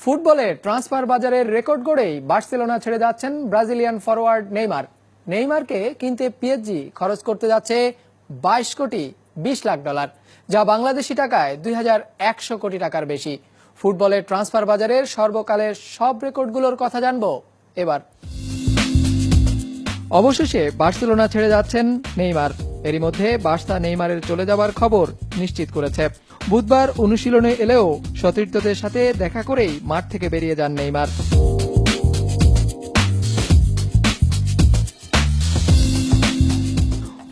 ফুটবলে ট্রান্সফার বাজারের রেকর্ড গড়েই বার্সেলোনা ছেড়ে যাচ্ছেন ব্রাজিলিয়ান ফরওয়ার্ড নেইমার। নেইমারকে কিনতে পিএসজি খরচ করতে যাচ্ছে বাইশ কোটি বিশ লাখ ডলার, যা বাংলাদেশি টাকায় দুই হাজার একশো কোটি টাকার বেশি। ফুটবলের ট্রান্সফার বাজারের সর্বকালের সব রেকর্ডগুলোর কথা জানব এবার। অবশেষে বার্সেলোনা ছেড়ে যাচ্ছেন নেইমার। এরই মধ্যে বার্সা নেইমারের চলে যাবার খবর নিশ্চিত করেছে। বুধবার অনুশীলনে এলেও সতীর্থদের সাথে দেখা করেই মাঠ থেকে বেরিয়ে যান নেইমার।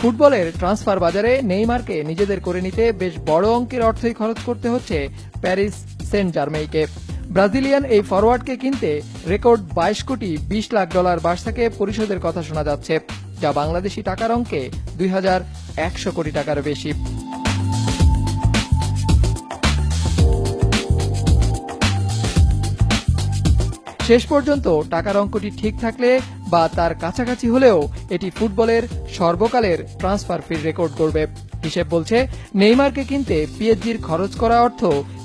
ফুটবলের ট্রান্সফার বাজারে নেইমারকে নিজেদের করে নিতে বেশ বড় অঙ্কের অর্থই খরচ করতে হচ্ছে প্যারিস সেন্ট জার্মেইকে ব্রাজিলিয়ান এই ফরওয়ার্ডকে কিনতে রেকর্ড বাইশ কোটি বিশ লাখ ডলার বার্সাকে পরিশোধের কথা শোনা যাচ্ছে, যা বাংলাদেশি টাকার অঙ্কে দুই হাজার একশো কোটি টাকার বেশি। শেষ পর্যন্ত টাকার অঙ্কটি ঠিক থাকলে বা তার কাছাকাছি হলেও এটি ফুটবলের সর্বকালের ট্রান্সফার ফির রেকর্ড করবে। হিসেব বলছে, নেইমারকে কিনতে পিএসজির খরচ করা অর্থ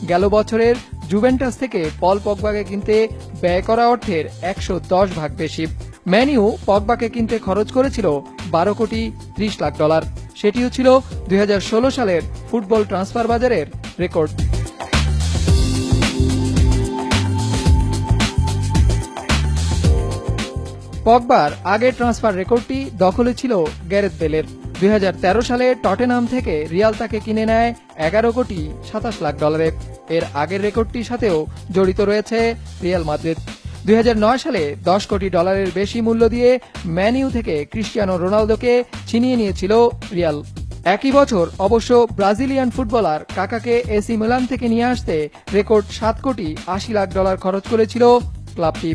গেল বছরের জুভেন্টাস থেকে পল পগবাকে কিনতে ব্যয় করা অর্থের একশো দশ ভাগ বেশি। ম্যানিউ পগবাকে কিনতে খরচ করেছিল বারো কোটি ত্রিশ লাখ ডলার। সেটিও ছিল দুই হাজার ষোলো সালের ফুটবল ট্রান্সফার বাজারের রেকর্ড। পগবার আগের ট্রান্সফার রেকর্ডটি দখলে ছিল গ্যারেথ বেলের। দুই হাজার তেরো সালে টটেনাম থেকে রিয়াল তাকে কিনে নেয় এগারো কোটি সাতাশ লাখ ডলারে এর আগের রেকর্ডটির সাথেও জড়িত রয়েছে রিয়াল মাদ্রিদ। দুই সালে দশ কোটি ডলারের বেশি মূল্য দিয়ে ম্যানিউ থেকে ক্রিস্টিয়ানো রোনালদোকে ছিনিয়ে নিয়েছিল রিয়াল। একই বছর অবশ্য ব্রাজিলিয়ান ফুটবলার কাকাকে এসি মিলান থেকে নিয়ে আসতে রেকর্ড সাত কোটি আশি লাখ ডলার খরচ করেছিল ক্লাবটি।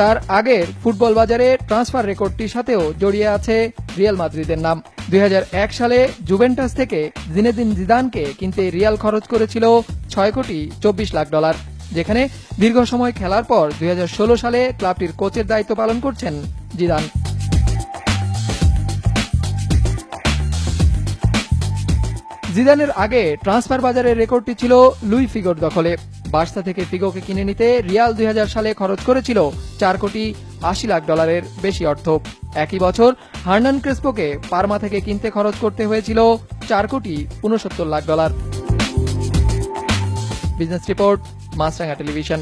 তার আগের ফুটবল বাজারে ট্রান্সফার রেকর্ডটির সাথেও জড়িয়ে আছে রিয়াল মাদ্রিদের নাম। দুই হাজার এক সালে জুভেন্টাস থেকে জিনেদিন জিদানকে কিনতে রিয়াল খরচ করেছিল ছয় কোটি চব্বিশ লাখ ডলার, যেখানে দীর্ঘ সময় খেলার পর দু হাজার ষোলো সালে ক্লাবটির কোচের দায়িত্ব পালন করছেন জিদান। জিদানের আগে ট্রান্সফার বাজারের রেকর্ডটি ছিল লুই ফিগোর দখলে। বার্সা থেকে ফিগোকে কিনে নিতে রিয়াল দুই হাজার সালে খরচ করেছিল চার কোটি আশি লাখ ডলারের বেশি অর্থ। একই বছর, হার্নান ক্রেসপোকে পারমা থেকে কিনতে খরচ করতে হয়েছিল চার কোটি উনসত্তর lakh dollar. Business report Maasranga television.